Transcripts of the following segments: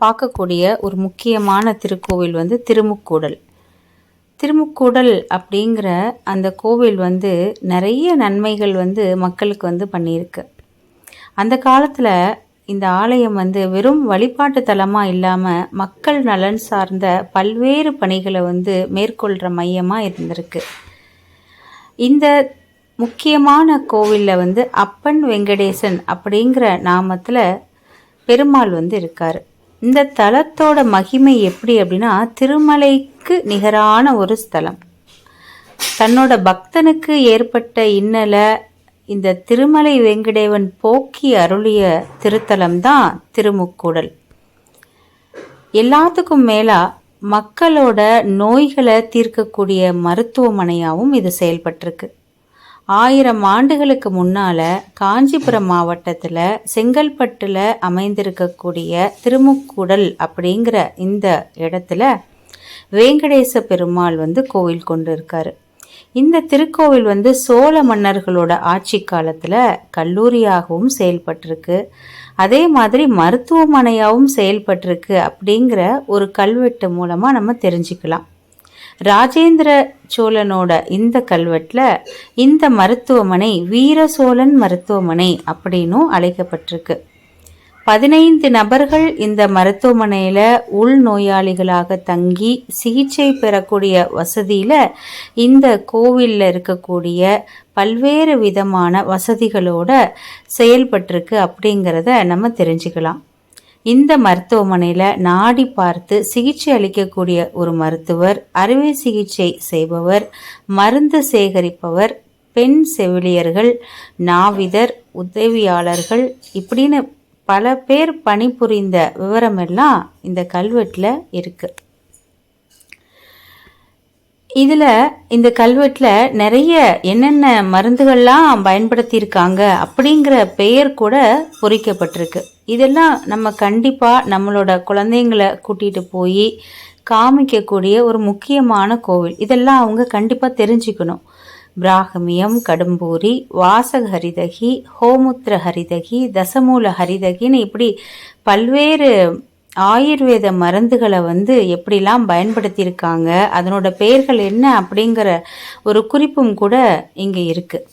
பார்க்கக்கூடிய ஒரு முக்கியமான திருக்கோவில் வந்து திருமுக்கூடல். திருமுக்கூடல் அப்படிங்கிற அந்த கோவில் வந்து நிறைய நன்மைகள் வந்து மக்களுக்கு வந்து பண்ணியிருக்கு. அந்த காலத்தில் இந்த ஆலயம் வந்து வெறும் வழிபாட்டு தலமாக இல்லாமல் மக்கள் நலன் சார்ந்த பல்வேறு பணிகளை வந்து மேற்கொள்கிற மையமாக இருந்திருக்கு. இந்த முக்கியமான கோவிலில் வந்து அப்பன் வெங்கடேசன் அப்படிங்கிற நாமத்தில் பெருமாள் வந்து இருக்கார். இந்த தலத்தோட மகிமை எப்படி அப்படின்னா திருமலைக்கு நிகரான ஒரு ஸ்தலம். தன்னோட பக்தனுக்கு ஏற்பட்ட இன்னலை இந்த திருமலை வெங்கடேவன் போக்கி அருளிய திருத்தலம் தான் திருமுக்கூடல். எல்லாத்துக்கும் மேலா மக்களோட நோய்களை தீர்க்கக்கூடிய மருத்துவமனையாகவும் இது செயல்பட்டிருக்கு. ஆயிரம் ஆண்டுகளுக்கு முன்னால் காஞ்சிபுரம் மாவட்டத்தில் செங்கல்பட்டில் அமைந்திருக்கக்கூடிய திருமுக்கூடல் அப்படிங்கிற இந்த இடத்துல வேங்கடேச பெருமாள் வந்து கோவில் கொண்டு இருக்காரு இந்த திருக்கோவில் வந்து சோழ மன்னர்களோட ஆட்சி காலத்தில் கல்லூரியாகவும் செயல்பட்டிருக்கு. அதே மாதிரி மருத்துவமனையாகவும் செயல்பட்டிருக்கு அப்படிங்கிற ஒரு கல்வெட்டு மூலமாக நம்ம தெரிஞ்சுக்கலாம். ராஜேந்திர சோழனோட இந்த கல்வெட்டில் இந்த மருத்துவமனை வீர சோழன் மருத்துவமனை அப்படின்னும் அழைக்கப்பட்டிருக்கு. பதினைந்து நபர்கள் இந்த மருத்துவமனையில் உள் நோயாளிகளாக தங்கி சிகிச்சை பெறக்கூடிய வசதியில் இந்த கோவிலில் இருக்கக்கூடிய பல்வேறு விதமான வசதிகளோட செயல்பட்டிருக்கு அப்படிங்கிறத நம்ம தெரிஞ்சுக்கலாம். இந்த மருத்துவமனையில் நாடி பார்த்து சிகிச்சை அளிக்கக்கூடிய ஒரு மருத்துவர் அறுவை சிகிச்சை செய்பவர் மருந்து சேகரிப்பவர் பெண் செவிலியர்கள் நாவிதர் உதவியாளர்கள் இப்படின்னு பல பேர் பணிபுரிந்த விவரமெல்லாம் இந்த கல்வெட்டில் இருக்குது இதில் இந்த கல்வெட்டில் நிறைய என்னென்ன மருந்துகள்லாம் பயன்படுத்தியிருக்காங்க அப்படிங்கிற பெயர் கூட பொறிக்கப்பட்டிருக்கு. இதெல்லாம் நம்ம கண்டிப்பாக நம்மளோட குழந்தைங்களை கூட்டிகிட்டு போய் காமிக்கக்கூடிய ஒரு முக்கியமான கோவில். இதெல்லாம் அவங்க கண்டிப்பாக தெரிஞ்சுக்கணும். பிராகமியம் கடும்பூரி வாசக ஹரிதகி ஹோமுத்திர ஹரிதகி தசமூல ஹரிதகின்னு இப்படி பல்வேறு ஆயுர்வேத மருந்துகளை வந்து எப்படிலாம் பயன்படுத்தியிருக்காங்க அதனோட பெயர்கள் என்ன அப்படிங்கிற ஒரு குறிப்பும் கூட இங்கே இருக்குது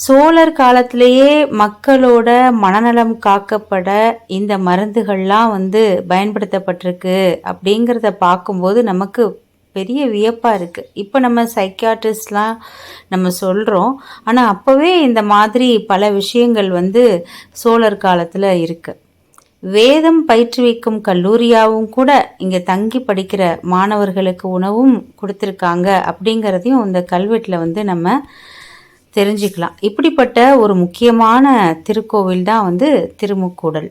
சோழர் காலத்திலேயே மக்களோட மனநலம் காக்கப்பட இந்த மருந்துகள்லாம் வந்து பயன்படுத்தப்பட்டிருக்கு அப்படிங்கிறத பார்க்கும்போது நமக்கு பெரிய வியப்பாக இருக்குது இப்போ நம்ம சைக்கியாட்ரிஸ்ட்லாம் நம்ம சொல்கிறோம் ஆனால் அப்போவே இந்த மாதிரி பல விஷயங்கள் வந்து சோழர் காலத்தில் இருக்குது வேதம் பயிற்றுவிக்கும் கல்லூரியாவும் கூட இங்கே தங்கி படிக்கிற மாணவர்களுக்கு உணவும் கொடுத்துருக்காங்க அப்படிங்கிறதையும் இந்த கல்வெட்டில் வந்து நம்ம தெரிஞ்சுக்கலாம். இப்படிப்பட்ட ஒரு முக்கியமான திருக்கோவில் தான் வந்து திருமுக்கூடல்.